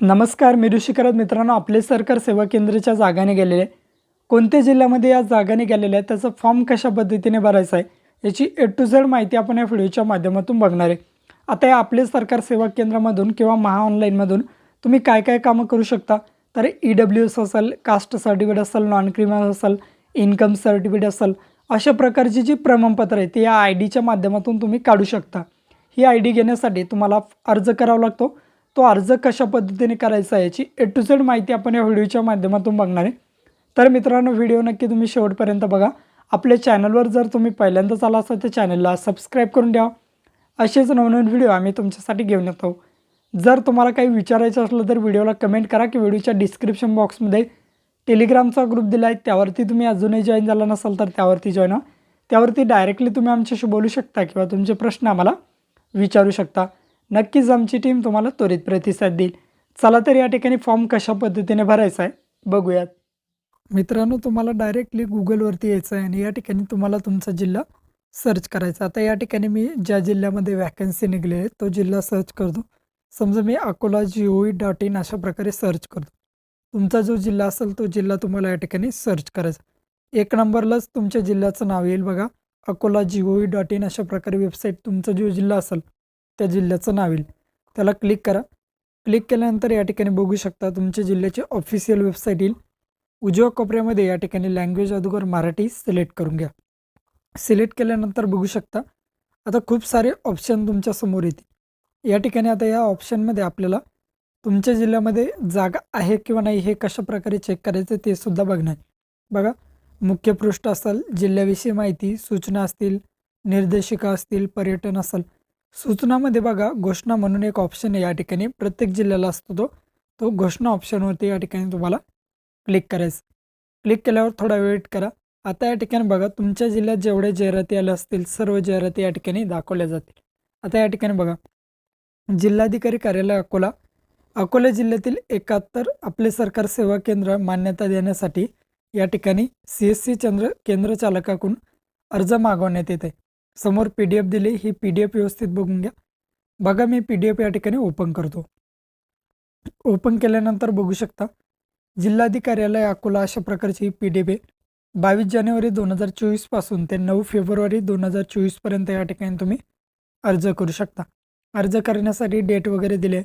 नमस्कार मी ऋषिकरत मित्रांनो आपले सरकार सेवा केंद्राच्या जागाने गेलेले आहे. कोणत्या जिल्ह्यामध्ये या जागाने गेलेले आहे? त्याचा फॉर्म कशा पद्धतीने भरायचा आहे? याची ए टू झेड माहिती आपण या व्हिडिओच्या माध्यमातून बघणार आहे. आता या आपले सरकार सेवा केंद्रामधून किंवा महा ऑनलाईनमधून तुम्ही काय काय कामं करू शकता? तर ई डब्ल्यू एस असेल कास्ट सर्टिफिकेट असेल नॉन क्रिमिनल असेल इन्कम सर्टिफिकेट असेल अशा प्रकारची जी प्रमाणपत्र आहे ती या आय डीच्या माध्यमातून तुम्ही काढू शकता. ही आय डी घेण्यासाठी तुम्हाला अर्ज करावा लागतो. तो अर्ज कशा पद्धतीने करायचा याची ए टू झेड माहिती आपण या व्हिडिओच्या माध्यमातून बघणार आहे. तर मित्रांनो व्हिडिओ नक्की तुम्ही शेवटपर्यंत बघा. आपल्या चॅनलवर जर तुम्ही पहिल्यांदाच आला असाल तर चॅनलला सबस्क्राईब करून द्या असेच नवनवीन व्हिडिओ आम्ही तुमच्यासाठी घेऊन येतो. जर तुम्हाला काही विचारायचं असलं तर व्हिडिओला कमेंट करा की व्हिडिओच्या डिस्क्रिप्शन बॉक्समध्ये टेलिग्रामचा ग्रुप दिला आहे त्यावरती तुम्ही अजूनही जॉईन झाला नसाल तर त्यावरती जॉईन व्हा. त्यावरती डायरेक्टली तुम्ही आमच्याशी बोलू शकता किंवा तुमचे प्रश्न आम्हाला विचारू शकता. नक्कीच आमची टीम तुम्हाला त्वरित प्रतिसाद देईल. चला तर या ठिकाणी फॉर्म कशा पद्धतीने भरायचा आहे बघूयात. मित्रांनो तुम्हाला डायरेक्टली गुगलवरती यायचं आहे आणि या ठिकाणी तुम्हाला तुमचा जिल्हा सर्च करायचा आता या ठिकाणी मी ज्या जिल्ह्यामध्ये वॅकन्सी निघाली आहे तो जिल्हा सर्च करतो. समजा मी अकोला जी डॉट इन अशा प्रकारे सर्च करतो. तुमचा जो जिल्हा असेल तो जिल्हा तुम्हाला या ठिकाणी सर्च करायचा एक नंबरलाच तुमच्या जिल्ह्याचं नाव येईल बघा. अकोला जी डॉट इन अशा प्रकारे वेबसाईट तुमचा जो जिल्हा असेल त्या जिल्ह्याचं नाव येईल. त्याला क्लिक करा. क्लिक केल्यानंतर या ठिकाणी बघू शकता तुमच्या जिल्ह्याची ऑफिशियल वेबसाईट येईल. उजव्या कोपऱ्यामध्ये या ठिकाणी लँग्वेज अगोदर मराठी सिलेक्ट करून घ्या. सिलेक्ट केल्यानंतर बघू शकता आता खूप सारे ऑप्शन तुमच्यासमोर येतील. या ठिकाणी आता या ऑप्शनमध्ये आपल्याला तुमच्या जिल्ह्यामध्ये जागा आहे किंवा नाही हे कशा प्रकारे चेक करायचं ते सुद्धा बघणार. बघा मुख्य पृष्ठ असेल जिल्ह्याविषयी माहिती सूचना असतील निर्देशिका असतील पर्यटन असेल सूचनामध्ये बघा घोषणा म्हणून एक ऑप्शन आहे या ठिकाणी. प्रत्येक जिल्ह्याला असतो तो. तो घोषणा ऑप्शनवरती या ठिकाणी तुम्हाला क्लिक करायचं. क्लिक केल्यावर थोडा वेट करा. आता या ठिकाणी बघा तुमच्या जिल्ह्यात जेवढे जाहिराती आल्या असतील सर्व जाहिराती या ठिकाणी दाखवल्या जातील. आता या ठिकाणी बघा जिल्हाधिकारी कार्यालय अकोला. अकोला जिल्ह्यातील एकाहत्तर आपले सरकार सेवा केंद्र मान्यता देण्यासाठी या ठिकाणी सी एस सी चंद्र केंद्र चालकाकडून अर्ज मागवण्यात येते समोर पी डी एफ दिली ही पी डी एफ व्यवस्थित बघून घ्या. बघा मी पी डी एफ या ठिकाणी ओपन करतो. ओपन केल्यानंतर बघू शकता जिल्हाधिकार्यालय अकोला अशा प्रकारची ही पी डी एफ आहे. बावीस जानेवारी दोन हजार चोवीसपासून ते नऊ फेब्रुवारी दोन हजार चोवीसपर्यंत या ठिकाणी तुम्ही अर्ज करू शकता. अर्ज करण्यासाठी डेट वगैरे दिले.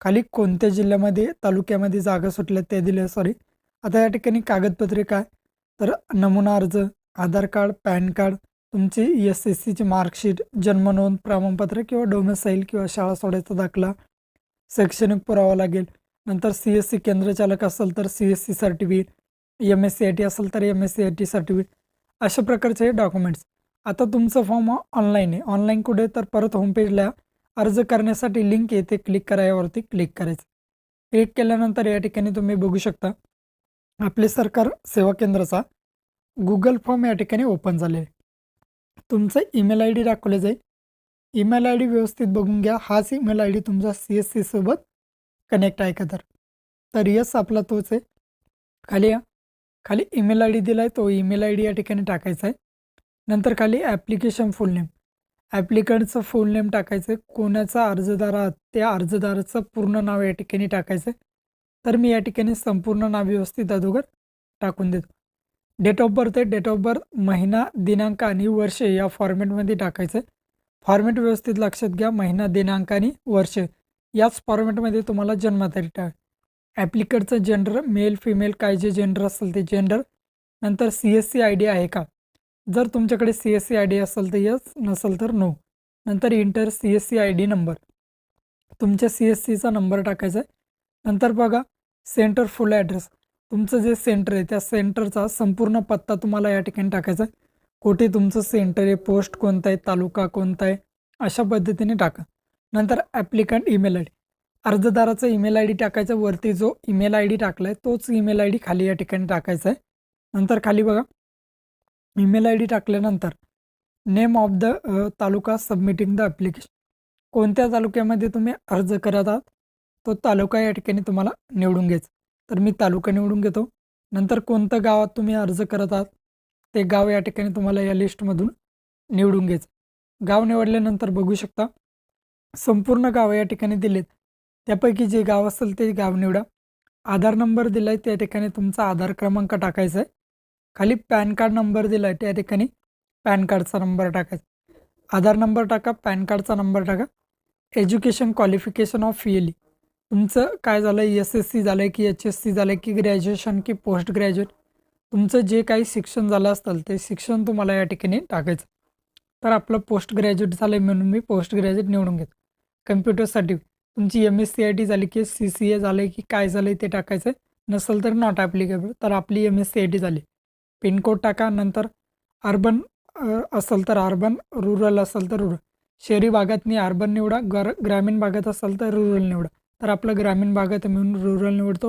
खाली कोणत्या जिल्ह्यामध्ये तालुक्यामध्ये जागा सुटल्या ते दिले सॉरी आता या ठिकाणी कागदपत्रे काय? तर नमुना अर्ज आधार कार्ड पॅन कार्ड तुमची एस एस सीची मार्कशीट जन्मनोंद प्रमाणपत्र किंवा डोमेसाईल किंवा शाळा सोडायचा दाखला शैक्षणिक पुरावा लागेल. नंतर सी एस सी केंद्रचालक असेल तर C S C certificate M S C I T असेल तर M S C I T certificate अशा प्रकारचे हे डॉक्युमेंट्स आता तुमचं फॉर्म ऑनलाईन आहे. ऑनलाईन कुठे तर परत होमपेजला अर्ज करण्यासाठी लिंक येते क्लिक करा यावरती क्लिक करायचं. क्लिक केल्यानंतर या ठिकाणी तुम्ही बघू शकता. आपले सरकार सेवा केंद्राचा गुगल फॉर्म या ठिकाणी ओपन झाले आहे. तुमचं ईमेल आय डी दाखवलं जाईल. ईमेल आय डी व्यवस्थित बघून घ्या. हाच ईमेल आय डी तुमचा सी एस सीसोबत कनेक्ट आहे का तर. तर यस आपला तोच आहे. खाली या. खाली ईमेल आय डी दिला आहे तो ईमेल आय डी या ठिकाणी टाकायचा आहे. नंतर खाली ॲप्लिकेशन फुल नेम. ॲप्लिकंटचं फुल नेम टाकायचं आहे. कोणाचा अर्जदार आहात त्या अर्जदाराचं पूर्ण नाव या ठिकाणी टाकायचं आहे. तर मी या ठिकाणी संपूर्ण नाव व्यवस्थित अगोदर टाकून देतो. डेट ऑफ बर्थ आहे. डेट ऑफ बर्थ महिना दिनांक आणि वर्ष या फॉर्मॅटमध्ये टाकायचं. आहे फॉर्मॅट व्यवस्थित लक्षात घ्या. महिना दिनांक आणि वर्ष. याच फॉर्मॅटमध्ये तुम्हाला जन्मतारीख टाक. ॲप्लिकेटचं जेंडर मेल फिमेल काय जे जेंडर असेल ते जेंडर नंतर C S C I D आहे का? जर तुमच्याकडे C S C I D असेल तर यस नसेल तर नो नंतर enter C S C I D number तुमच्या सी एस सीचा नंबर टाकायचा आहे. नंतर बघा सेंटर फुल ॲड्रेस तुमचं जे सेंटर आहे त्या सेंटरचा संपूर्ण पत्ता तुम्हाला या ठिकाणी टाकायचा आहे. कुठे तुमचं सेंटर आहे पोस्ट कोणता आहे तालुका कोणता आहे अशा पद्धतीने टाका. नंतर ॲप्लिकंट ईमेल आय डी अर्जदाराचा ईमेल आय डी टाकायचा वरती जो ईमेल आय डी टाकला आहे तोच ईमेल आय डी खाली या ठिकाणी टाकायचा आहे. नंतर खाली बघा. ईमेल आय डी टाकल्यानंतर name of the taluka submitting the application कोणत्या तालुक्यामध्ये तुम्ही अर्ज करत आहात तो तालुका या ठिकाणी तुम्हाला निवडून घ्यायचा. तर मी तालुका निवडून घेतो. नंतर कोणतं गावात तुम्ही अर्ज करत आहात ते गाव या ठिकाणी तुम्हाला या लिस्टमधून निवडून घ्यायचं. गाव निवडल्यानंतर बघू शकता संपूर्ण गाव या ठिकाणी दिलेत. त्यापैकी जे गाव असेल ते गाव निवडा. आधार नंबर दिला आहे त्या ठिकाणी तुमचा आधार क्रमांक टाकायचा आहे. खाली पॅन कार्ड नंबर दिला आहे त्या ठिकाणी पॅन कार्डचा नंबर टाकायचा. आधार नंबर टाका पॅन कार्डचा नंबर टाका. एज्युकेशन क्वालिफिकेशन ऑफ फी तुमचं काय झालं एस एस सी झालं आहे की एच एस सी झालं आहे की ग्रॅज्युएशन की पोस्ट ग्रॅज्युएट तुमचं जे काही शिक्षण झालं असेल ते शिक्षण तुम्हाला या ठिकाणी टाकायचं. तर आपलं पोस्ट ग्रॅज्युएट झालं आहे म्हणून मी पोस्ट ग्रॅज्युएट निवडून घेतो कम्प्युटरसाठी तुमची M S C I T झाली की सी सी ए झालं आहे की काय झालं आहे ते टाकायचं आहे नसेल तर नॉट ॲप्लिकेबल तर आपली M S C I T झाली. पिनकोड टाका नंतर अर्बन असेल तर अर्बन रुरल असेल तर रुरल. शहरी भागात मी अर्बन निवडा गर ग्रामीण भागात असेल तर रुरल निवडा. तर आपलं ग्रामीण भागात आहे म्हणून रुरल निवडतो.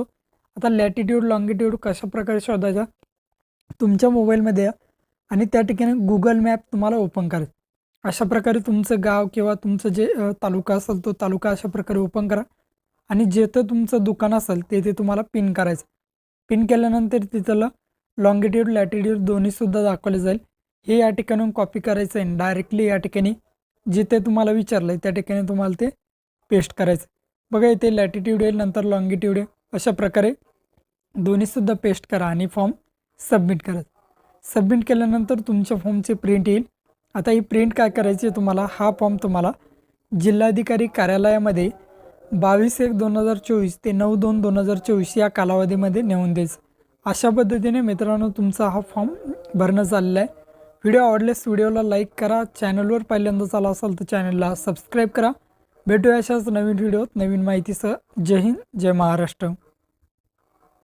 आता लॅटिट्यूड लॉंगिट्यूड कशा प्रकारे शोधायचा? तुमच्या मोबाईलमध्ये या. आणि त्या ठिकाणी गुगल मॅप तुम्हाला ओपन करायचं अशा प्रकारे तुमचं गाव किंवा तुमचं जे तालुका असेल तो तालुका अशा प्रकारे ओपन करा. आणि जेथं तुमचं दुकान असेल तेथे तुम्हाला पिन करायचं. पिन केल्यानंतर तिथलं लॉंगिट्यूड लॅटिट्यूड दोन्हीसुद्धा दाखवले जाईल. हे या ठिकाणून कॉपी करायचं आहे. डायरेक्टली या ठिकाणी जिथे तुम्हाला विचारलं आहे त्या ठिकाणी तुम्हाला ते पेस्ट करायचं. बघा इथे लॅटिट्यूड येईल नंतर लॉंगिट्यूड येईल. अशा प्रकारे दोन्हीसुद्धा पेस्ट करा आणि फॉर्म सबमिट करा. सबमिट केल्यानंतर तुमच्या फॉर्मचे प्रिंट येईल. आता ही प्रिंट काय करायची आहे तुम्हाला? हा फॉर्म तुम्हाला जिल्हाधिकारी कार्यालयामध्ये बावीस एक दोन हजार चोवीस ते नऊ दोन दोन हजार चोवीस या कालावधीमध्ये नेऊन द्यायचं. अशा पद्धतीने मित्रांनो तुमचा हा फॉर्म भरणं चाललेला आहे व्हिडिओ आवडल्यास व्हिडिओला लाईक करा. चॅनलवर पहिल्यांदाच आला असाल तर चॅनलला सबस्क्राईब करा. भेटूया अशाच नवीन व्हिडिओत नवीन माहितीसह. जय हिंद जय महाराष्ट्र.